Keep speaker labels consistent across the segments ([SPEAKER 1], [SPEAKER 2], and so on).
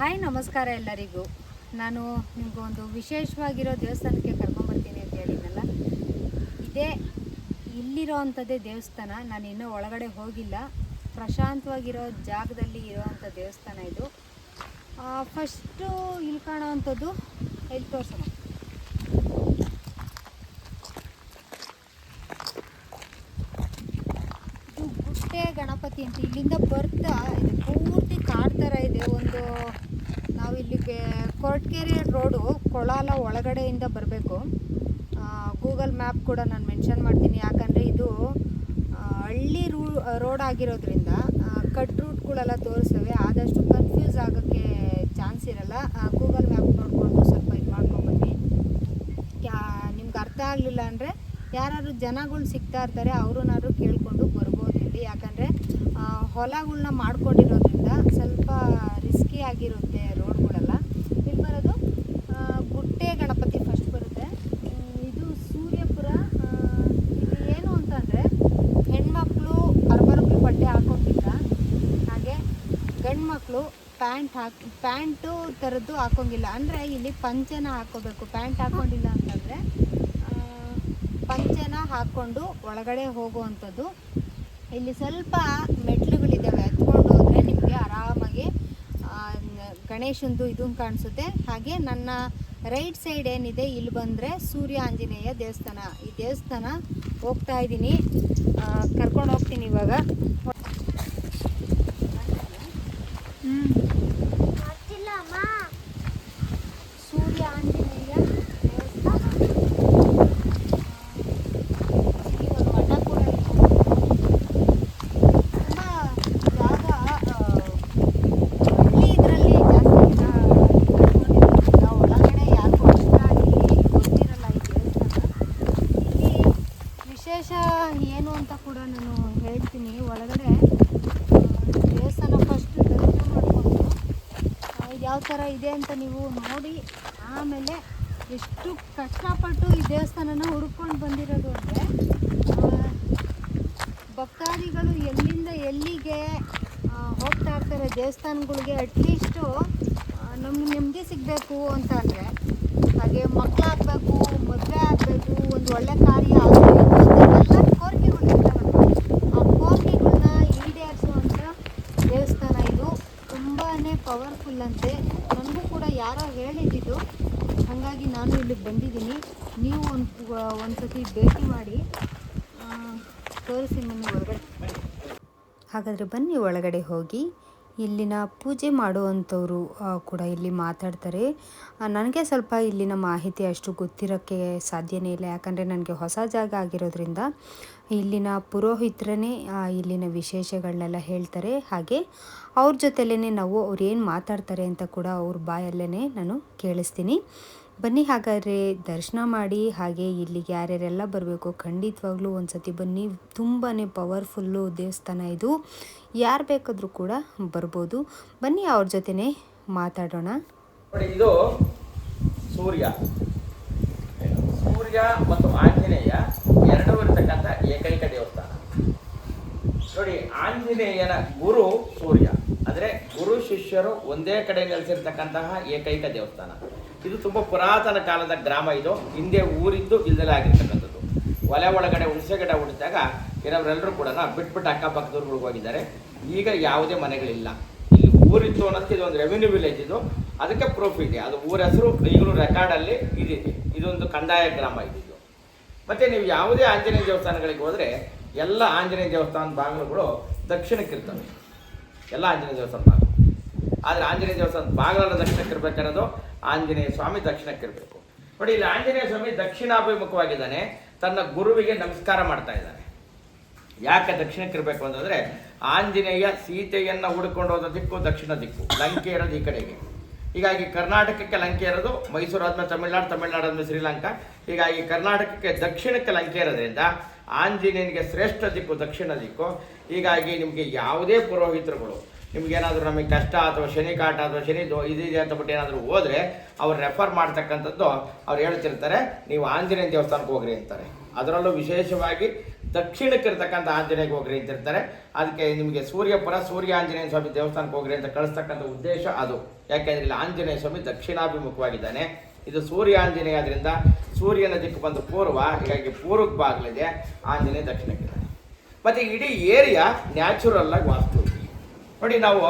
[SPEAKER 1] Hi, ನಮಸ್ಕಾರ ಎಲ್ಲರಿಗೂ. ನಾನು ನಿಮಗೊಂದು ವಿಶೇಷವಾಗಿರೋ ದೇವಸ್ಥಾನಕ್ಕೆ ಕರ್ಕೊಂಬರ್ತೀನಿ ಅಂತ ಹೇಳಿದ್ನಲ್ಲ? ಇದೇ ಇಲ್ಲಿರೋ ಅಂಥದ್ದೇ ದೇವಸ್ಥಾನ. ನಾನು ಇನ್ನೂ ಒಳಗಡೆ ಹೋಗಿಲ್ಲ. ಪ್ರಶಾಂತವಾಗಿರೋ ಜಾಗದಲ್ಲಿ ಇರೋವಂಥ ದೇವಸ್ಥಾನ ಇದು. ಫಸ್ಟು ಇಲ್ಲಿ ಕಾಣೋವಂಥದ್ದು ಇಲ್ಲಿ ತೋರಿಸೋಣ. ಇದು ಗುಟ್ಟೆ ಗಣಪತಿ ಅಂತ ಇಲ್ಲಿಂದ ಬರ್ತಾ ಇದು. ಪೂರ್ತಿ ಕಾಡ್ತಾರ ಇದೆ. ಒಂದು ನಾವು ಇಲ್ಲಿ ಬೆ ಕೊರಟಗೆರೆ ರೋಡು ಕೊಳಾಲ ಒಳಗಡೆಯಿಂದ ಬರಬೇಕು. ಗೂಗಲ್ ಮ್ಯಾಪ್ ಕೂಡ ನಾನು ಮೆನ್ಷನ್ ಮಾಡ್ತೀನಿ. ಯಾಕಂದರೆ ಇದು ಹಳ್ಳಿ ರೂ, ರೋಡ್ ಆಗಿರೋದ್ರಿಂದ ಕಟ್ ರೂಟ್ಗಳೆಲ್ಲ ತೋರಿಸ್ತವೆ ಆದಷ್ಟು ಕನ್ಫ್ಯೂಸ್ ಆಗೋಕ್ಕೆ ಚಾನ್ಸ್ ಇರಲ್ಲ. ಗೂಗಲ್ ಮ್ಯಾಪ್ ನೋಡಿಕೊಂಡು ಸ್ವಲ್ಪ ಇದು ಮಾಡ್ಕೊಂಬನ್ನಿ. ನಿಮ್ಗೆ ಅರ್ಥ ಆಗಲಿಲ್ಲ ಅಂದರೆ ಯಾರಾದ್ರೂ ಜನಗಳು ಸಿಗ್ತಾ ಇರ್ತಾರೆ, ಅವ್ರನ್ನಾದ್ರೂ ಕೇಳಿಕೊಂಡು ಬರ್ಬೋದು ಇಲ್ಲಿ. ಯಾಕಂದರೆ ಹೊಲಗಳನ್ನ ಮಾಡ್ಕೊಂಡಿರೋದ್ರಿಂದ ಸ್ವಲ್ಪ ರಿಸ್ಕಿ ಆಗಿರುತ್ತೆ ರೋಡ್ಗಳೆಲ್ಲ ಇಲ್ಲಿ ಬರೋದು ಆ, ಗುಟ್ಟೆ ಗಣಪತಿ ಫಸ್ಟ್ ಬರುತ್ತೆ ಹ್ಮ್, ಇದು ಸೂರ್ಯಪುರ ಆ, ಇಲ್ಲಿ ಏನು ಅಂತಂದರೆ ಹೆಣ್ಮಕ್ಳು ಅರ್ಬರಪಿ ಬಟ್ಟೆ ಹಾಕೊಂಡಿಲ್ಲ ಹಾಗೆ ಗಂಡು ಮಕ್ಕಳು ಪ್ಯಾಂಟ್ ಹಾಕಿ, ಪ್ಯಾಂಟು ಥರದ್ದು ಹಾಕೋಂಗಿಲ್ಲ. ಅಂದರೆ ಇಲ್ಲಿ ಪಂಚನ ಹಾಕೋಬೇಕು. ಪ್ಯಾಂಟ್ ಹಾಕೊಂಡಿಲ್ಲ ಅಂತಂದರೆ ಪಂಚನ ಹಾಕ್ಕೊಂಡು ಒಳಗಡೆ ಹೋಗುವಂಥದ್ದು. ಇಲ್ಲಿ ಸ್ವಲ್ಪ ಮೆಟ್ಲುಗಳಿದ್ದಾವೆ ಹತ್ಕೊಂಡು ಹೋದರೆ ನಿಮಗೆ ಆರಾಮಾಗಿ ಗಣೇಶಂದು ಇದು ಕಾಣಿಸುತ್ತೆ. ಹಾಗೆ ನನ್ನ ರೈಟ್ ಸೈಡ್ ಏನಿದೆ, ಇಲ್ಲಿ ಬಂದರೆ ಸೂರ್ಯ ಆಂಜನೇಯ ದೇವಸ್ಥಾನ. ಈ ದೇವಸ್ಥಾನ ಹೋಗ್ತಾ ಇದ್ದೀನಿ. ಕರ್ಕೊಂಡು ಹೋಗ್ತೀನಿ ಇವಾಗ ಸೂರ್ಯ ಆಂಜನೇಯ ದೇವಸ್ಥಾನ ಇಲ್ಲಿ ಒಂದು ಮಠ ಕೂಡ ಇದೆ ತುಂಬ ಜಾಗ ಆ, ಹಳ್ಳಿ ಇದರಲ್ಲಿ ಜಾಸ್ತಿ ಜನ ಇಟ್ಕೊಂಡಿರೋದ್ರಿಂದ ಒಳಗಡೆ ಯಾರಿಗೂ ಅಷ್ಟಾಗಿ ಗೊತ್ತಿರಲ್ಲ ಈ ದೇವಸ್ಥಾನ ಇಲ್ಲಿ ವಿಶೇಷ ಏನು ಅಂತ ಕೂಡ ನಾನು ಹೇಳ್ತೀನಿ ಒಳಗಡೆ ಆ, ದೇವಸ್ಥಾನ ಫಸ್ಟ್ ದರ್ಶನ ಮಾಡಿಕೊಂಡು ಇದು ಯಾವ ಥರ ಇದೆ ಅಂತ ನೀವು ನೋಡಿ. ಆಮೇಲೆ ಎಷ್ಟು ಕಷ್ಟಪಟ್ಟು ಈ ದೇವಸ್ಥಾನನ ಹುಡ್ಕೊಂಡು ಬಂದಿರೋದು ಅಂದರೆ ಭಕ್ತಾದಿಗಳು ಎಲ್ಲಿಂದ ಎಲ್ಲಿಗೆ ಹೋಗ್ತಾ ಇರ್ತಾರೆ ದೇವಸ್ಥಾನಗಳಿಗೆ ಅಟ್ಲೀಸ್ಟು ನಮ್ಗೆ ನೆಮ್ಮದಿ ಸಿಗಬೇಕು ಅಂತ ಅಂದರೆ, ಹಾಗೆ ಮಕ್ಕಳಾಗಬೇಕು ಮದುವೆ ಆಗಬೇಕು, ಒಂದು ಒಳ್ಳೆ ಕಾರ್ಯ ಆಗಬೇಕು ಅಂತೆಲ್ಲ ಕೋರಿಕೆಗಳು ಇರ್ತಾವಲ್ಲ ಆ ಕೋರಿಕೆಗಳನ್ನ ಈಡೇರಿಸುವಂಥ ದೇವಸ್ಥಾನ ಇದು ತುಂಬಾ ಪವರ್ಫುಲ್ ಅಂತೆ ನನಗೂ ಕೂಡ ಯಾರೋ ಹೇಳಿದ್ದಿದ್ದು. ಹಾಗಾಗಿ ನಾನು ಇಲ್ಲಿಗೆ ಬಂದಿದ್ದೀನಿ. ನೀವು ಒಂದು ಒಂದು ಸತಿ ಭೇಟಿ ಮಾಡಿ ತೋರಿಸಿ ನನ್ನ ಒಳಗಡೆ.
[SPEAKER 2] ಹಾಗಾದರೆ ಬನ್ನಿ ಒಳಗಡೆ ಹೋಗಿ. ಇಲ್ಲಿನ ಪೂಜೆ ಮಾಡುವಂಥವರು ಕೂಡ ಇಲ್ಲಿ ಮಾತಾಡ್ತಾರೆ. ನನಗೆ ಸ್ವಲ್ಪ ಇಲ್ಲಿನ ಮಾಹಿತಿ ಅಷ್ಟು ಗೊತ್ತಿರೋಕ್ಕೆ ಸಾಧ್ಯನೇ ಇಲ್ಲ. ಯಾಕಂದರೆ ನನಗೆ ಹೊಸ ಜಾಗ ಆಗಿರೋದ್ರಿಂದ ಇಲ್ಲಿನ ಪುರೋಹಿತರೇ ಇಲ್ಲಿನ ವಿಶೇಷಗಳನ್ನೆಲ್ಲ ಹೇಳ್ತಾರೆ. ಹಾಗೆ ಅವ್ರ ಜೊತೆಲೇ ನಾವು ಅವ್ರು ಏನು ಮಾತಾಡ್ತಾರೆ ಅಂತ ಕೂಡ ಅವ್ರ ಬಾಯಲ್ಲೇ ನಾನು ಕೇಳಿಸ್ತೀನಿ. ಬನ್ನಿ ಹಾಗಾದರೆ ದರ್ಶನ ಮಾಡಿ, ಹಾಗೆ ಇಲ್ಲಿಗೆ ಯಾರ್ಯಾರೆಲ್ಲ ಬರಬೇಕು ಖಂಡಿತವಾಗ್ಲೂ ಒಂದು ಸತಿ ಬನ್ನಿ. ತುಂಬಾ ಪವರ್ಫುಲ್ಲು ದೇವಸ್ಥಾನ ಇದು. ಯಾರು ಬೇಕಾದರೂ ಕೂಡ ಬರ್ಬೋದು. ಬನ್ನಿ ಅವ್ರ ಜೊತೆನೇ ಮಾತಾಡೋಣ.
[SPEAKER 3] ಇದು ಸೂರ್ಯ. ಸೂರ್ಯ ಮತ್ತು ಆಂಜನೇಯ ಎರಡೂ ಇರತಕ್ಕಂಥ ಏಕೈಕ ದೇವಸ್ಥಾನ. ನೋಡಿ, ಆಂಜನೇಯನ ಗುರು ಸೂರ್ಯ. ಅಂದ್ರೆ ಗುರು ಶಿಷ್ಯರು ಒಂದೇ ಕಡೆ ನೆಲೆಸಿರ್ತಕ್ಕಂತಹ ಏಕೈಕ ದೇವಸ್ಥಾನ. ಇದು ತುಂಬಾ ಪುರಾತನ ಕಾಲದ ಗ್ರಾಮ ಇದು. ಹಿಂದೆ ಊರಿದ್ದು ಇಲ್ದಲೇ ಆಗಿರ್ತಕ್ಕಂಥದ್ದು. ಒಲೆ ಒಳಗಡೆ ಹುಣಸೆಗಡೆ ಹುಡಿದಾಗ ಇರೋರೆಲ್ಲರೂ ಕೂಡ ಬಿಟ್ಬಿಟ್ಟು ಅಕ್ಕಪಕ್ಕದವ್ರುಗಳಿಗೆ ಹೋಗಿದ್ದಾರೆ. ಈಗ ಯಾವುದೇ ಮನೆಗಳಿಲ್ಲ. ಇಲ್ಲಿ ಊರಿತ್ತು ಅನ್ನೋದಕ್ಕೆ ಇದು ಒಂದು ರೆವಿನ್ಯೂ ವಿಲೇಜ್ ಇದು. ಅದಕ್ಕೆ ಪ್ರೂಫ್ ಇದೆ. ಅದು ಊರ ಹೆಸರು ಈಗಲೂ ರೆಕಾರ್ಡಲ್ಲಿ ಇದಿದೆ. ಇದೊಂದು ಕಂದಾಯ ಗ್ರಾಮ ಇದಿದ್ದು ಮತ್ತೆ ನೀವು ಯಾವುದೇ ಆಂಜನೇಯ ದೇವಸ್ಥಾನಗಳಿಗೆ ಹೋದರೆ ಎಲ್ಲ ಆಂಜನೇಯ ದೇವಸ್ಥಾನದ ಬಾಗಿಲುಗಳು ದಕ್ಷಿಣಕ್ಕೆ ಇರ್ತವೆ ಎಲ್ಲ ಆಂಜನೇಯ ದೇವಸ್ಥಾನ ಬಾಗಿಲು ಆದರೆ ಆಂಜನೇಯ ದೇವಸ್ಥಾನದ ಬಾಗಿಲೆಲ್ಲ ದಕ್ಷಿಣಕ್ಕೆ ಇರಬೇಕಾರೋದು ಆಂಜನೇಯ ಸ್ವಾಮಿ ದಕ್ಷಿಣಕ್ಕೆ ಇರಬೇಕು ನೋಡಿ, ಇಲ್ಲಿ ಆಂಜನೇಯ ಸ್ವಾಮಿ ದಕ್ಷಿಣಾಭಿಮುಖವಾಗಿದ್ದಾನೆ, ತನ್ನ ಗುರುವಿಗೆ ನಮಸ್ಕಾರ ಮಾಡ್ತಾ ಇದ್ದಾನೆ. ಯಾಕೆ ದಕ್ಷಿಣಕ್ಕೆ ಇರಬೇಕು ಅಂತಂದ್ರೆ ಆಂಜನೇಯ ಸೀತೆಯನ್ನ ಹುಡುಕೊಂಡು ಹೋದ ದಿಕ್ಕು, ದಕ್ಷಿಣ ದಿಕ್ಕು ಲಂಕೆ ಇರೋದು ಈ ಕಡೆಗೆ. ಹೀಗಾಗಿ ಕರ್ನಾಟಕಕ್ಕೆ ಲಂಕೆ ಇರೋದು ಮೈಸೂರು ಆದ್ಮೇಲೆ ತಮಿಳ್ನಾಡು ತಮಿಳ್ನಾಡು ಆದ್ಮೇಲೆ ಶ್ರೀಲಂಕಾ. ಹೀಗಾಗಿ ಕರ್ನಾಟಕಕ್ಕೆ ದಕ್ಷಿಣಕ್ಕೆ ಲಂಕೆ ಇರೋದ್ರಿಂದ ಆಂಜನೇಯನಿಗೆ ಶ್ರೇಷ್ಠ ದಿಕ್ಕು, ದಕ್ಷಿಣ ದಿಕ್ಕು. ಹೀಗಾಗಿ ನಿಮಗೆ ಯಾವುದೇ ಪುರೋಹಿತರುಗಳು, ನಿಮ್ಗೇನಾದರೂ ನಮಗೆ ಕಷ್ಟ ಅಥವಾ ಶನಿ ಕಾಟ ಅಥವಾ ಶನಿ ದೋ ಇದಿದೆ ಅಂತ ಬಿಟ್ಟು ಏನಾದರೂ ಹೋದರೆ ಅವ್ರು ರೆಫರ್ ಮಾಡ್ತಕ್ಕಂಥದ್ದು ಅವ್ರು ಹೇಳ್ತಿರ್ತಾರೆ, ನೀವು ಆಂಜನೇಯ ದೇವಸ್ಥಾನಕ್ಕೆ ಹೋಗ್ರಿ ಅಂತಾರೆ. ಅದರಲ್ಲೂ ವಿಶೇಷವಾಗಿ ದಕ್ಷಿಣಕ್ಕೆ ಇರ್ತಕ್ಕಂಥ ಆಂಜನೇಯಗೆ ಹೋಗ್ರಿ ಅಂತ ಇರ್ತಾರೆ. ಅದಕ್ಕೆ ನಿಮಗೆ ಸೂರ್ಯಪುರ ಸೂರ್ಯ ಆಂಜನೇಯ ಸ್ವಾಮಿ ದೇವಸ್ಥಾನಕ್ಕೆ ಹೋಗ್ರಿ ಅಂತ ಕಳಿಸ್ತಕ್ಕಂಥ ಉದ್ದೇಶ ಅದು. ಯಾಕೆಂದ್ರೆ ಇಲ್ಲಿ ಆಂಜನೇಯ ಸ್ವಾಮಿ ದಕ್ಷಿಣಾಭಿಮುಖವಾಗಿದ್ದಾನೆ. ಇದು ಸೂರ್ಯ ಆಂಜನೇಯ ಆದ್ದರಿಂದ ಸೂರ್ಯನ ದಿಕ್ಕು ಬಂದು ಪೂರ್ವ, ಹೀಗಾಗಿ ಪೂರ್ವಕ್ಕೆ ಬಾಗಿಲಿದೆ. ಆಂಜನೇಯ ದಕ್ಷಿಣಕ್ಕಿದ್ದಾನೆ ಮತ್ತೆ ಇಡೀ ಏರಿಯಾ ನ್ಯಾಚುರಲ್ ಆಗಿ ವಾಸ್ತು. ನೋಡಿ ನಾವು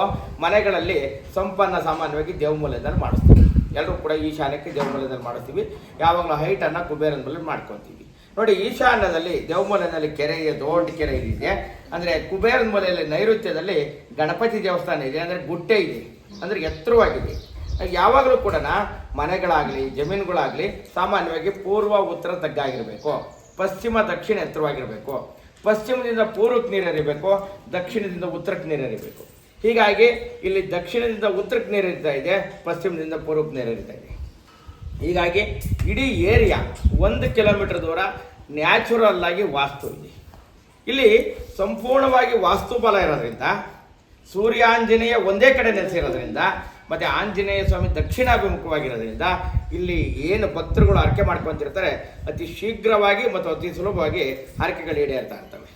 [SPEAKER 3] ಮನೆಗಳಲ್ಲಿ ಸಂಪನ್ನ ಸಾಮಾನ್ಯವಾಗಿ ದೇವಮೂಲದಲ್ಲಿ ಮಾಡಿಸ್ತೀವಿ. ಎಲ್ಲರೂ ಕೂಡ ಈಶಾನ್ಯಕ್ಕೆ ದೇವಮೂಲದಲ್ಲಿ ಮಾಡಿಸ್ತೀವಿ. ಯಾವಾಗಲೂ ಹೈಟನ್ನು ಕುಬೇರನ ಮೇಲೆ ಮಾಡ್ಕೊತೀವಿ. ನೋಡಿ, ಈಶಾನ್ಯದಲ್ಲಿ ದೇವಮೂಲೆಯಲ್ಲಿ ಕೆರೆ ಇದೆ ದೊಡ್ಡ ಕೆರೆ ಇದೆ. ಅಂದರೆ ಕುಬೇರನ ಮೂಲೆಯಲ್ಲಿ ನೈಋತ್ಯದಲ್ಲಿ ಗಣಪತಿ ದೇವಸ್ಥಾನ ಇದೆ, ಅಂದರೆ ಗುಟ್ಟೆ ಇದೆ, ಅಂದರೆ ಎತ್ತರವಾಗಿದೆ. ಯಾವಾಗಲೂ ಕೂಡ ಮನೆಗಳಾಗಲಿ, ಜಮೀನುಗಳಾಗಲಿ ಸಾಮಾನ್ಯವಾಗಿ ಪೂರ್ವ, ಉತ್ತರ ತಗ್ಗಾಗಿರಬೇಕು ಪಶ್ಚಿಮ, ದಕ್ಷಿಣ ಎತ್ತರವಾಗಿರಬೇಕು. ಪಶ್ಚಿಮದಿಂದ ಪೂರ್ವಕ್ಕೆ ನೀರು ಹರಿಬೇಕು, ದಕ್ಷಿಣದಿಂದ ಉತ್ತರಕ್ಕೆ ನೀರು ಹರಿಬೇಕು. ಹೀಗಾಗಿ ಇಲ್ಲಿ ದಕ್ಷಿಣದಿಂದ ಉತ್ತರಕ್ಕೆ ನೀರು ಹರಿತಾ ಇದೆ, ಪಶ್ಚಿಮದಿಂದ ಪೂರ್ವಕ್ಕೆ ನೀರು ಹರಿತಾ ಇದೆ. ಹೀಗಾಗಿ ಇಡೀ ಏರಿಯಾ ಒಂದು ಕಿಲೋಮೀಟರ್ ದೂರ ನ್ಯಾಚುರಲ್ ಆಗಿ ವಾಸ್ತು ಇದೆ. ಇಲ್ಲಿ ಸಂಪೂರ್ಣವಾಗಿ ವಾಸ್ತುಬಲ ಇರೋದ್ರಿಂದ, ಸೂರ್ಯಾಂಜನೇಯ ಒಂದೇ ಕಡೆ ನೆಲೆಸಿರೋದ್ರಿಂದ ಮತ್ತು ಆಂಜನೇಯ ಸ್ವಾಮಿ ದಕ್ಷಿಣಾಭಿಮುಖವಾಗಿರೋದ್ರಿಂದ ಇಲ್ಲಿ ಏನು ಭಕ್ತರುಗಳು ಹರಕೆ ಮಾಡ್ಕೊತಿರ್ತಾರೆ, ಅತಿ ಶೀಘ್ರವಾಗಿ ಮತ್ತು ಅತಿ ಸುಲಭವಾಗಿ ಹರಕೆಗಳು ಈಡೇರ್ತಾ ಇರ್ತವೆ.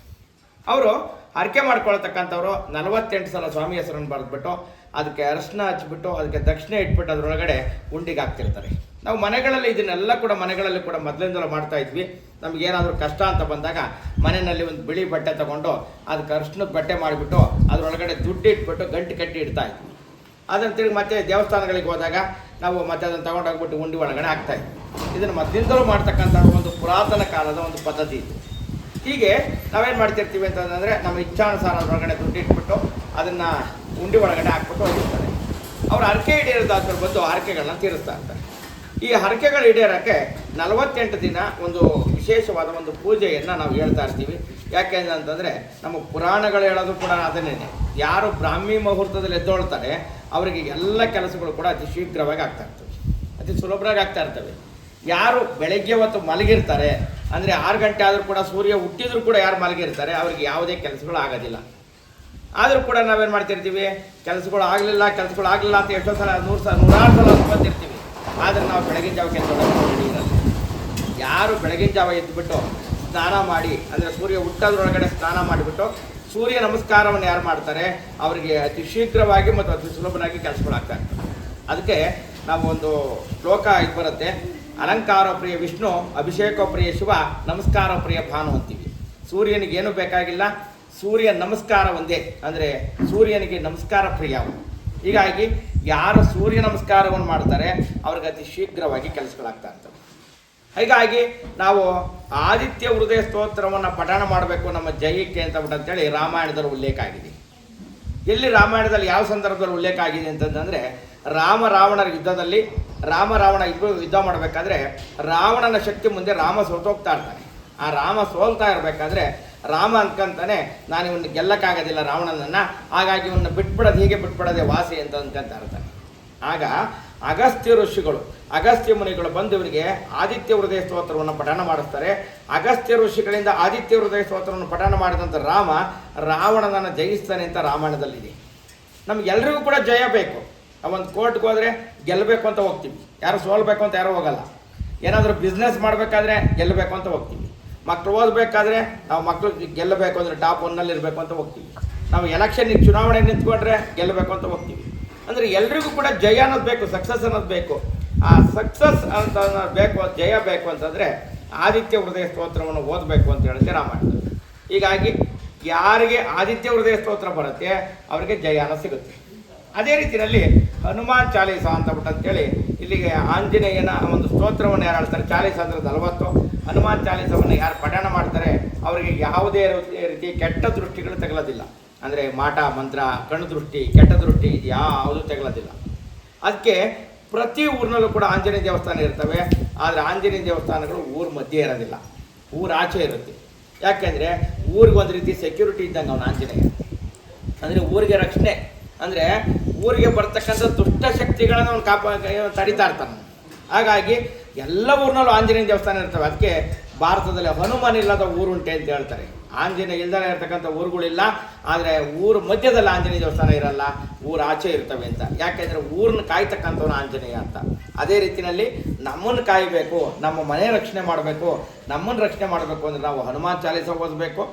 [SPEAKER 3] ಅವರು ಹರಕೆ ಮಾಡ್ಕೊಳ್ತಕ್ಕಂಥವ್ರು ನಲವತ್ತೆಂಟು ಸಲ ಸ್ವಾಮಿ ಹೆಸರನ್ನು ಬರೆದ್ಬಿಟ್ಟು, ಅದಕ್ಕೆ ಅರಶಿನ ಹಚ್ಬಿಟ್ಟು ಅದಕ್ಕೆ ದಕ್ಷಿಣ ಇಟ್ಬಿಟ್ಟು ಅದರೊಳಗಡೆ ಉಂಡಿಗೆ ಹಾಕ್ತಿರ್ತಾರೆ. ನಾವು ಮನೆಗಳಲ್ಲಿ ಇದನ್ನೆಲ್ಲ ಕೂಡ ಮನೆಗಳಲ್ಲಿ ಕೂಡ ಮೊದಲಿಂದಲೂ ಮಾಡ್ತಾ ಇದ್ವಿ. ನಮ್ಗೆ ಏನಾದರೂ ಕಷ್ಟ ಅಂತ ಬಂದಾಗ ಮನೆಯಲ್ಲಿ ಒಂದು ಬಿಳಿ ಬಟ್ಟೆ ತಗೊಂಡು ಅದಕ್ಕೆ ಅರ್ಶನದ ಬಟ್ಟೆ ಮಾಡಿಬಿಟ್ಟು ಅದರೊಳಗಡೆ ದುಡ್ಡು ಇಟ್ಬಿಟ್ಟು ಗಂಟು ಕಟ್ಟಿ ಇಡ್ತಾ ಇದ್ವಿ. ಅದನ್ನು ತಿರುಗಿ ಮತ್ತೆ ದೇವಸ್ಥಾನಗಳಿಗೆ ಹೋದಾಗ ನಾವು ಮತ್ತೆ ಅದನ್ನು ತಗೊಂಡೋಗ್ಬಿಟ್ಟು ಉಂಡಿ ಒಳಗಡೆ ಹಾಕ್ತಾ ಇದ್ವಿ. ಇದನ್ನು ಮೊದಲಿಂದಲೂ ಮಾಡ್ತಕ್ಕಂಥ ಒಂದು ಪುರಾತನ ಕಾಲದ ಒಂದು ಪದ್ಧತಿ ಇದು. ಹೀಗೆ ನಾವೇನು ಮಾಡ್ತಿರ್ತೀವಿ ಅಂತಂದರೆ ನಮ್ಮ ಇಚ್ಛಾನುಸಾರ ಅದರೊಳಗಡೆ ದುಡ್ಡು ಇಟ್ಬಿಟ್ಟು ಅದನ್ನು ಉಂಡಿ ಒಳಗಡೆ ಹಾಕ್ಬಿಟ್ಟು ಹೋಗಿರ್ತಾರೆ ಅವರು ಹರಕೆ ಈಡೇರಿದಾದ್ಮೇಲೆ ಬಂದು ಹರಕೆಗಳನ್ನ ತೀರಿಸ್ತಾ ಇರ್ತಾರೆ. ಈ ಹರಕೆಗಳು ಈಡೇರೋಕ್ಕೆ ನಲವತ್ತೆಂಟು ದಿನ ಒಂದು ವಿಶೇಷವಾದ ಒಂದು ಪೂಜೆಯನ್ನು ನಾವು ಹೇಳ್ತಾ ಇರ್ತೀವಿ. ಯಾಕೆ ಅಂತಂದರೆ ನಮ್ಮ ಪುರಾಣಗಳು ಹೇಳೋದು ಕೂಡ ಅದನ್ನೇ. ಯಾರು ಬ್ರಾಹ್ಮಿ ಮುಹೂರ್ತದಲ್ಲಿ ಎದ್ದೋಳ್ತಾರೆ, ಅವರಿಗೆ ಎಲ್ಲ ಕೆಲಸಗಳು ಕೂಡ ಅತಿ ಶೀಘ್ರವಾಗಿ ಆಗ್ತಾ ಇರ್ತವೆ. ಅತಿ ಸುಲಭವಾಗಿ ಆಗ್ತಾ ಇರ್ತವೆ. ಯಾರು ಬೆಳಗ್ಗೆ ಹೊತ್ತು ಮಲಗಿರ್ತಾರೆ, ಅಂದರೆ ಆರು ಗಂಟೆ ಆದರೂ ಕೂಡ ಸೂರ್ಯ ಹುಟ್ಟಿದ್ರು ಕೂಡ ಯಾರು ಮಲಗಿರ್ತಾರೆ, ಅವ್ರಿಗೆ ಯಾವುದೇ ಕೆಲಸಗಳು ಆಗೋದಿಲ್ಲ. ಆದರೂ ಕೂಡ ನಾವೇನು ಮಾಡ್ತಿರ್ತೀವಿ? ಕೆಲಸಗಳು ಆಗಲಿಲ್ಲ ಕೆಲಸಗಳು ಆಗಲಿಲ್ಲ ಅಂತ ಎಷ್ಟೋ ಸಲ, ನೂರು ಸಲ, ನೂರಾರು ಸಲ ಅನ್ಕೊಂತಿರ್ತೀವಿ ಆದರೆ ನಾವು ಬೆಳಗಿನ ಜಾವಕ್ಕೆ ಇರಲ್ಲ ಯಾರು ಬೆಳಗಿನ ಜಾವ ಎದ್ದುಬಿಟ್ಟು ಸ್ನಾನ ಮಾಡಿ, ಅಂದರೆ ಸೂರ್ಯ ಹುಟ್ಟೋದ್ರೊಳಗಡೆ ಸ್ನಾನ ಮಾಡಿಬಿಟ್ಟು ಸೂರ್ಯ ನಮಸ್ಕಾರವನ್ನು ಯಾರು ಮಾಡ್ತಾರೆ? ಅವರಿಗೆ ಅತಿ ಶೀಘ್ರವಾಗಿ ಮತ್ತು ಅತಿ ಸುಲಭವಾಗಿ ಕೆಲಸಗಳಾಗ್ತಾ ಇರ್ತವೆ. ಅದಕ್ಕೆ ನಾವು ಒಂದು ಶ್ಲೋಕ ಇದು ಬರುತ್ತೆ. ಅಲಂಕಾರ ಪ್ರಿಯ ವಿಷ್ಣು, ಅಭಿಷೇಕ ಪ್ರಿಯ ಶಿವ, ನಮಸ್ಕಾರ ಪ್ರಿಯ ಭಾನು ಅಂತೀವಿ. ಸೂರ್ಯನಿಗೆ ಏನು ಬೇಕಾಗಿಲ್ಲ? ಸೂರ್ಯ ನಮಸ್ಕಾರ ಒಂದೇ. ಅಂದರೆ ಸೂರ್ಯನಿಗೆ ನಮಸ್ಕಾರ ಪ್ರಿಯ ಹೀಗಾಗಿ ಯಾರು ಸೂರ್ಯ ನಮಸ್ಕಾರವನ್ನು ಮಾಡ್ತಾರೆ, ಅವ್ರಿಗೆ ಅತಿ ಶೀಘ್ರವಾಗಿ ಕೆಲಸಗಳಾಗ್ತಾ ಇರ್ತವೆ. ಹೀಗಾಗಿ ನಾವು ಆದಿತ್ಯ ಹೃದಯ ಸ್ತೋತ್ರವನ್ನು ಪಠಣ ಮಾಡಬೇಕು, ನಮ್ಮ ಜಯಕ್ಕೆ ಅಂತ ಅಂತೇಳಿ ರಾಮಾಯಣದಲ್ಲಿ ಉಲ್ಲೇಖ ಆಗಿದೆ. ಎಲ್ಲಿ ರಾಮಾಯಣದಲ್ಲಿ ಯಾವ ಸಂದರ್ಭದಲ್ಲಿ ಉಲ್ಲೇಖ ಆಗಿದೆ ಅಂತಂದರೆ, ರಾಮ ರಾವಣರ ಯುದ್ಧದಲ್ಲಿ, ರಾಮ ರಾವಣ ಇಬ್ಬರು ಯುದ್ಧ ಮಾಡಬೇಕಾದ್ರೆ, ರಾವಣನ ಶಕ್ತಿ ಮುಂದೆ ರಾಮ ಸೋತೋಗ್ತಾ ಇರ್ತಾನೆ. ಆ ರಾಮ ಸೋಲ್ತಾ ಇರಬೇಕಾದ್ರೆ ರಾಮ ಅಂದ್ಕಂತಾನೆ ನಾನು ಇವನ್ನ ಗೆಲ್ಲಕ್ಕಾಗೋದಿಲ್ಲ ರಾವಣನನ್ನು, ಹಾಗಾಗಿ ಇವನ್ನ ಬಿಟ್ಬಿಡೋದು ಹೀಗೆ ಬಿಟ್ಬಿಡೋದೆ ವಾಸಿ ಅಂತ ಅಂದ್ಕಂತ ಅರ್ಥ. ಆಗ ಅಗಸ್ತ್ಯ ಋಷಿಗಳು, ಅಗಸ್ತ್ಯ ಮುನಿಗಳು ಬಂದು ಇವರಿಗೆ ಆದಿತ್ಯ ಹೃದಯ ಸ್ತೋತ್ರವನ್ನು ಪಠಣ ಮಾಡಿಸ್ತಾರೆ. ಅಗಸ್ತ್ಯ ಋಷಿಗಳಿಂದ ಆದಿತ್ಯ ಹೃದಯ ಸ್ತೋತ್ರವನ್ನು ಪಠಣ ಮಾಡಿದಂಥ ರಾಮ ರಾವಣನನ್ನು ಜಯಿಸ್ತಾನೆ ಅಂತ ರಾಮಾಯಣದಲ್ಲಿದೆ. ನಮಗೆಲ್ಲರಿಗೂ ಕೂಡ ಜಯ ಬೇಕು. ಒಂದು ಕೋರ್ಟ್ಗೆ ಹೋದರೆ ಗೆಲ್ಲಬೇಕು ಅಂತ ಹೋಗ್ತೀವಿ. ಯಾರು ಸೋಲ್ಬೇಕು ಅಂತ ಯಾರು ಹೋಗಲ್ಲ. ಏನಾದರೂ ಬಿಸ್ನೆಸ್ ಮಾಡಬೇಕಾದ್ರೆ ಗೆಲ್ಲಬೇಕು ಅಂತ ಹೋಗ್ತೀವಿ. ಮಕ್ಕಳು ಓದಬೇಕಾದ್ರೆ ನಾವು ಮಕ್ಕಳು ಗೆಲ್ಲಬೇಕು ಅಂದರೆ ಟಾಪ್ ಒನ್ನಲ್ಲಿ ಇರಬೇಕು ಅಂತ ಹೋಗ್ತೀವಿ. ನಾವು ಎಲೆಕ್ಷನ್ ಚುನಾವಣೆ ನಿಂತ್ಕೊಂಡ್ರೆ ಗೆಲ್ಲಬೇಕು ಅಂತ ಹೋಗ್ತೀವಿ. ಅಂದರೆ ಎಲ್ರಿಗೂ ಕೂಡ ಜಯ ಅನ್ನೋದು ಬೇಕು ಸಕ್ಸಸ್ ಅನ್ನೋದು ಬೇಕು. ಆ ಸಕ್ಸಸ್ ಅಂತ ಬೇಕು, ಜಯ ಬೇಕು ಅಂತಂದರೆ ಆದಿತ್ಯ ಹೃದಯ ಸ್ತೋತ್ರವನ್ನು ಓದಬೇಕು ಅಂತ ಹೇಳುತ್ತೆ ರಾಮಾಯಣದಲ್ಲಿ ಹೀಗಾಗಿ ಯಾರಿಗೆ ಆದಿತ್ಯ ಹೃದಯ ಸ್ತೋತ್ರ ಬರುತ್ತೆ ಅವರಿಗೆ ಜಯ ಅನ್ನೋ ಸಿಗುತ್ತೆ. ಅದೇ ರೀತಿಯಲ್ಲಿ ಹನುಮಾನ್ ಚಾಲೀಸ ಅಂತ ಅಂತೇಳಿ ಇಲ್ಲಿಗೆ ಆಂಜನೇಯನ ಒಂದು ಸ್ತೋತ್ರವನ್ನು ಯಾರು ಹೇಳ್ತಾರೆ ಚಾಲೀಸ ಅಂದರೆ ನಲವತ್ತು. ಹನುಮಾನ್ ಚಾಲೀಸವನ್ನು ಯಾರು ಪಠಣ ಮಾಡ್ತಾರೆ, ಅವರಿಗೆ ಯಾವುದೇ ರೀತಿ- ಕೆಟ್ಟ ದೃಷ್ಟಿಗಳು ತಗಲೋದಿಲ್ಲ. ಅಂದರೆ ಮಾಟ, ಮಂತ್ರ, ಕಣ್ಣು ದೃಷ್ಟಿ, ಕೆಟ್ಟ ದೃಷ್ಟಿ ಯಾವುದು ತಗಲೋದಿಲ್ಲ. ಅದಕ್ಕೆ ಪ್ರತಿ ಊರಿನಲ್ಲೂ ಕೂಡ ಆಂಜನೇಯ ದೇವಸ್ಥಾನ ಇರ್ತವೆ, ಆದರೆ ಆಂಜನೇಯ ದೇವಸ್ಥಾನಗಳು ಊರ ಮಧ್ಯೆ ಇರೋದಿಲ್ಲ. ಊರ ಆಚೆ ಇರುತ್ತೆ. ಯಾಕೆಂದರೆ ಊರಿಗೆ ಒಂದು ರೀತಿ ಸೆಕ್ಯೂರಿಟಿ ಇದ್ದಂಗೆ ಅವನು ಆಂಜನೇಯ. ಅಂದರೆ ಊರಿಗೆ ರಕ್ಷಣೆ. ಅಂದರೆ ಊರಿಗೆ ಬರ್ತಕ್ಕಂಥ ದುಷ್ಟ ಶಕ್ತಿಗಳನ್ನು ಅವನು ಕಾಪ ತಡಿತಾ ಇರ್ತಾನೆ. ಹಾಗಾಗಿ ಎಲ್ಲ ಊರಿನಲ್ಲೂ ಆಂಜನೇಯ ದೇವಸ್ಥಾನ ಇರ್ತವೆ. ಅದಕ್ಕೆ ಭಾರತದಲ್ಲಿ ಹನುಮಾನ್ ಇಲ್ಲದ ಊರುಂಟೆ ಅಂತ ಹೇಳ್ತಾರೆ. ಆಂಜನೇಯ ಇಲ್ದಾನೆ ಇರತಕ್ಕಂಥ ಊರುಗಳಿಲ್ಲ, ಆದರೆ ಊರ ಮಧ್ಯದಲ್ಲಿ ಆಂಜನೇಯ ದೇವಸ್ಥಾನ ಇರಲ್ಲ, ಊರ ಆಚೆ ಇರ್ತವೆ ಅಂತ. ಯಾಕೆಂದರೆ ಊರನ್ನ ಕಾಯ್ತಕ್ಕಂಥವನು ಆಂಜನೇಯ ಅಂತ. ಅದೇ ರೀತಿಯಲ್ಲಿ ನಮ್ಮನ್ನು ಕಾಯಬೇಕು, ನಮ್ಮ ಮನೆ ರಕ್ಷಣೆ ಮಾಡಬೇಕು, ನಮ್ಮನ್ನು ರಕ್ಷಣೆ ಮಾಡಬೇಕು ಅಂದರೆ ನಾವು ಹನುಮಾನ್ ಚಾಲೀಸ ಓದಬೇಕು.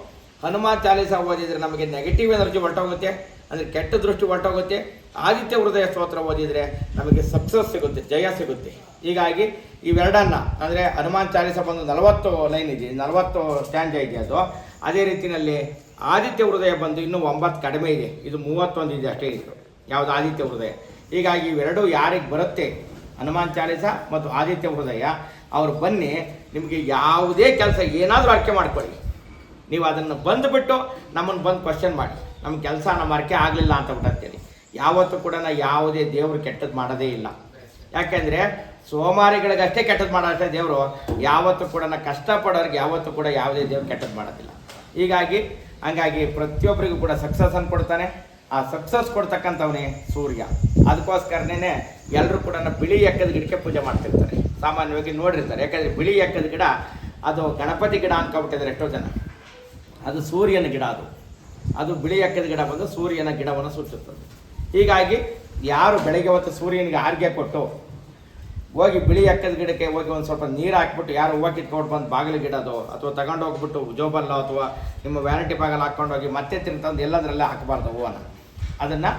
[SPEAKER 3] ಹನುಮಾನ್ ಚಾಲೀಸ ಓದಿದರೆ ನಮಗೆ ನೆಗೆಟಿವ್ ಎನರ್ಜಿ ಹೊರಟೋಗುತ್ತೆ, ಅಂದರೆ ಕೆಟ್ಟ ದೃಷ್ಟಿ ಹೊರಟೋಗುತ್ತೆ. ಆದಿತ್ಯ ಹೃದಯ ಸ್ತೋತ್ರ ಓದಿದರೆ ನಮಗೆ ಸಕ್ಸಸ್ ಸಿಗುತ್ತೆ, ಜಯ ಸಿಗುತ್ತೆ. ಹೀಗಾಗಿ ಇವೆರಡನ್ನ, ಅಂದರೆ ಹನುಮಾನ್ ಚಾಲಿಸ ಬಂದು ನಲವತ್ತು ಲೈನ್ ಇದೆ, ನಲವತ್ತು ಸ್ಟ್ಯಾಂಡ್ ಇದೆ ಅದು. ಅದೇ ರೀತಿಯಲ್ಲಿ ಆದಿತ್ಯ ಹೃದಯ ಬಂದು ಇನ್ನೂ ಒಂಬತ್ತು ಕಡಿಮೆ ಇದೆ. ಇದು ಮೂವತ್ತೊಂದು ಇದೆ ಅಷ್ಟೇ ಇದು. ಯಾವುದು ಆದಿತ್ಯ ಹೃದಯ? ಹೀಗಾಗಿ ಇವೆರಡೂ ಯಾರಿಗೆ ಬರುತ್ತೆ? ಹನುಮಾನ್ ಚಾಲಿಸ ಮತ್ತು ಆದಿತ್ಯ ಹೃದಯ. ಅವರು ಬನ್ನಿ, ನಿಮಗೆ ಯಾವುದೇ ಕೆಲಸ ಏನಾದರೂ ಆಯ್ಕೆ ಮಾಡ್ಕೊಳ್ಳಿ. ನೀವು ಅದನ್ನು ಬಂದುಬಿಟ್ಟು ನಮ್ಮನ್ನು ಬಂದು ಕ್ವಶನ್ ಮಾಡಿ. ನಮ್ಮ ಕೆಲಸ ನಮ್ಮ ಅರ್ಕೆ ಆಗಲಿಲ್ಲ ಅಂತ ಬಿಟ್ಟಂತೇಳಿ ಯಾವತ್ತೂ ಕೂಡ ನಾ ಯಾವುದೇ ದೇವರು ಕೆಟ್ಟದ್ದು ಮಾಡೋದೇ ಇಲ್ಲ. ಯಾಕೆಂದರೆ ಸೋಮಾರಿಗಳಿಗಷ್ಟೇ ಕೆಟ್ಟದ್ದು ಮಾಡೋಷ್ಟೇ ದೇವರು, ಯಾವತ್ತೂ ಕೂಡ ನಾ ಕಷ್ಟಪಡೋರಿಗೆ ಯಾವತ್ತೂ ಕೂಡ ಯಾವುದೇ ದೇವರು ಕೆಟ್ಟದ್ದು ಮಾಡೋದಿಲ್ಲ. ಹೀಗಾಗಿ, ಹಂಗಾಗಿ ಪ್ರತಿಯೊಬ್ಬರಿಗೂ ಕೂಡ ಸಕ್ಸಸ್ ಅನ್ನು ಕೊಡ್ತಾನೆ. ಆ ಸಕ್ಸಸ್ ಕೊಡ್ತಕ್ಕಂಥವನೇ ಸೂರ್ಯ. ಅದಕ್ಕೋಸ್ಕರನೇ ಎಲ್ಲರೂ ಕೂಡ ಬಿಳಿ ಎಕ್ಕದ ಗಿಡಕ್ಕೆ ಪೂಜೆ ಮಾಡ್ತಿರ್ತಾರೆ. ಸಾಮಾನ್ಯವಾಗಿ ನೋಡಿರ್ತಾರೆ. ಯಾಕಂದರೆ ಬಿಳಿ ಎಕ್ಕದ ಗಿಡ, ಅದು ಗಣಪತಿ ಗಿಡ ಅನ್ಕೊಬಿಟ್ಟಿದ್ದಾರೆ ಎಷ್ಟೋ ಜನ. ಅದು ಸೂರ್ಯನ ಗಿಡ ಅದು. ಅದು ಬಿಳಿ ಎಕ್ಕದ ಗಿಡ ಬಂದು ಸೂರ್ಯನ ಗಿಡವನ್ನು ಸೂಚಿಸುತ್ತದೆ. ಹೀಗಾಗಿ ಯಾರು ಬೆಳಗ್ಗೆ ಹೊತ್ತು ಸೂರ್ಯನಿಗೆ ಆರ್ಗೆ ಕೊಟ್ಟು ಹೋಗಿ ಬಿಳಿ ಅಕ್ಕದ ಗಿಡಕ್ಕೆ ಹೋಗಿ ಒಂದು ಸ್ವಲ್ಪ ನೀರು ಹಾಕ್ಬಿಟ್ಟು ಯಾರು ಹೂವು ಕಿತ್ಕೊಂಡು ಬಂದು ಬಾಗಿಲು ಗಿಡೋದು ಅಥವಾ ತಗೊಂಡು ಹೋಗ್ಬಿಟ್ಟು ಜೋಬಲ್ಲೋ ಅಥವಾ ನಿಮ್ಮ ವ್ಯಾರಂಟಿ ಬಾಗಲ್ಲಿ ಹಾಕ್ಕೊಂಡು ಹೋಗಿ ಮತ್ತೆ ತಿಂತಂದು ಎಲ್ಲದರಲ್ಲೇ ಹಾಕಬಾರ್ದು ಹೂವನ್ನು. ಅದನ್ನು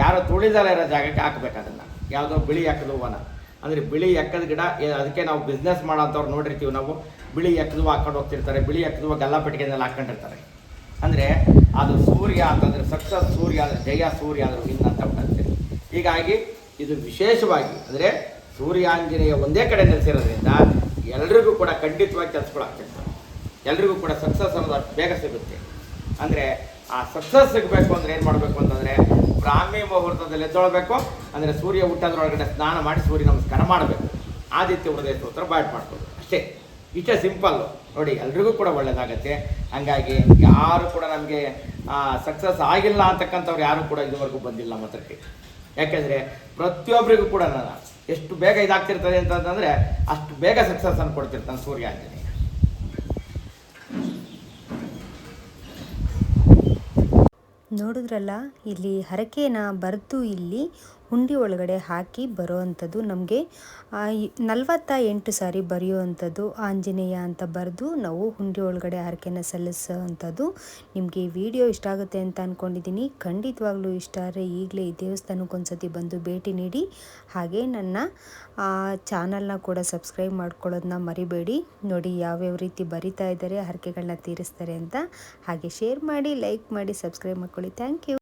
[SPEAKER 3] ಯಾರು ತುಳಿದಲ್ಲ ಇರೋ ಜಾಗಕ್ಕೆ ಹಾಕ್ಬೇಕು ಅದನ್ನು. ಯಾವುದೋ ಬಿಳಿ ಎಕ್ಕದ ಹೂವನ ಅಂದರೆ ಬಿಳಿ ಎಕ್ಕದ ಗಿಡ ಅದಕ್ಕೆ ನಾವು ಬಿಸ್ನೆಸ್ ಮಾಡೋಂಥವ್ರು ನೋಡಿರ್ತೀವಿ ನಾವು. ಬಿಳಿ ಎಕ್ಕದ ಹೂವು ಹಾಕ್ಕೊಂಡು ಹೋಗ್ತಿರ್ತಾರೆ. ಬಿಳಿ ಎಕ್ಕದ ಹೂವು ಗಲ್ಲ ಹಾಕ್ಕೊಂಡಿರ್ತಾರೆ. ಅಂದರೆ ಅದು ಸೂರ್ಯ ಅಂತಂದರೆ ಸಕ್ಸಸ್ ಸೂರ್ಯ ಅಂದರೆ ಜಯ ಸೂರ್ಯ ಅಂದರೆ ವಿನ್ ಅಂತ ಬಿಡುತ್ತೆ ಹೀಗಾಗಿ ಇದು ವಿಶೇಷವಾಗಿ ಅಂದರೆ ಸೂರ್ಯಾಂಜನೇಯ ಒಂದೇ ಕಡೆ ನೆಲೆಸಿರೋದ್ರಿಂದ ಎಲ್ರಿಗೂ ಕೂಡ ಖಂಡಿತವಾಗಿ ಕೆಲಸಗಳಾಗ್ತಿರ್ತವೆ ಎಲ್ರಿಗೂ ಕೂಡ ಸಕ್ಸಸ್ ಅನ್ನೋದು ಬೇಗ ಸಿಗುತ್ತೆ. ಅಂದರೆ ಆ ಸಕ್ಸಸ್ ಸಿಗಬೇಕು ಅಂದರೆ ಏನು ಮಾಡಬೇಕು ಅಂತಂದರೆ ಬ್ರಾಹ್ಮಿ ಮುಹೂರ್ತದಲ್ಲಿ ಎದ್ದೊಳ್ಬೇಕು, ಅಂದರೆ ಸೂರ್ಯ ಹುಟ್ಟೋದ್ರೊಳಗಡೆ ಸ್ನಾನ ಮಾಡಿ ಸೂರ್ಯ ನಮಸ್ಕಾರ ಮಾಡಬೇಕು. ಆದಿತ್ಯ ಹೃದಯ ಸ್ತೋತ್ರ ಬಾಯ್ಟ್ ಮಾಡ್ಕೊಳ್ಬೇಕು. ಅಷ್ಟೇ. ಇಷ್ಟೇ ಸಿಂಪಲ್ಲು ನೋಡಿ, ಎಲ್ರಿಗೂ ಕೂಡ ಒಳ್ಳೆಯದಾಗತ್ತೆ ಹಂಗಾಗಿ ಯಾರು ಕೂಡ ನಮಗೆ ಸಕ್ಸಸ್ ಆಗಿಲ್ಲ ಅಂತಕ್ಕಂಥವ್ರು ಯಾರು ಕೂಡ ಇದುವರೆಗೂ ಬಂದಿಲ್ಲ ಮಾತ್ರಕ್ಕೆ. ಯಾಕೆಂದರೆ ಪ್ರತಿಯೊಬ್ಬರಿಗೂ ಕೂಡ ನಾನು ಎಷ್ಟು ಬೇಗ ಇದಾಗ್ತಿರ್ತದೆ ಅಂತಂದರೆ ಅಷ್ಟು ಬೇಗ ಸಕ್ಸಸ್ ಅನ್ನು ಕೊಡ್ತಿರ್ತಾನೆ ಸೂರ್ಯ ಆಂಜನೇಯ
[SPEAKER 1] ನೋಡಿದ್ರಲ್ಲ, ಇಲ್ಲಿ ಹರಕೆನ ಬರೆದು ಇಲ್ಲಿ ಹುಂಡಿ ಒಳಗಡೆ ಹಾಕಿ ಬರೋ ಅಂಥದ್ದು ನಮಗೆ ನಲವತ್ತ ಎಂಟು ಸಾರಿ ಬರೆಯುವಂಥದ್ದು ಆಂಜನೇಯ ಅಂತ ಬರೆದು ನಾವು ಹುಂಡಿ ಒಳಗಡೆ ಹರಕೆನ ಸಲ್ಲಿಸೋ ಅಂಥದ್ದು ನಿಮಗೆ ವಿಡಿಯೋ ಇಷ್ಟ ಆಗುತ್ತೆ ಅಂತ ಅಂದ್ಕೊಂಡಿದ್ದೀನಿ ಖಂಡಿತವಾಗ್ಲೂ ಇಷ್ಟ ಆದರೆ ಈಗಲೇ ಈ ದೇವಸ್ಥಾನಕ್ಕೆ ಒಂದ್ಸತಿ ಬಂದು ಭೇಟಿ ನೀಡಿ. ಹಾಗೆ ನನ್ನ ಚಾನಲ್ನ ಕೂಡ ಸಬ್ಸ್ಕ್ರೈಬ್ ಮಾಡ್ಕೊಳ್ಳೋದನ್ನ ಮರಿಬೇಡಿ. ನೋಡಿ ಯಾವ್ಯಾವ ರೀತಿ ಬರಿತಾ ಇದ್ದಾರೆ, ಹರಕೆಗಳನ್ನ ತೀರಿಸ್ತಾರೆ ಅಂತ. ಹಾಗೆ ಶೇರ್ ಮಾಡಿ, ಲೈಕ್ ಮಾಡಿ, ಸಬ್ಸ್ಕ್ರೈಬ್ ಮಾಡ್ಕೊಳ್ಳಿ. Thank you.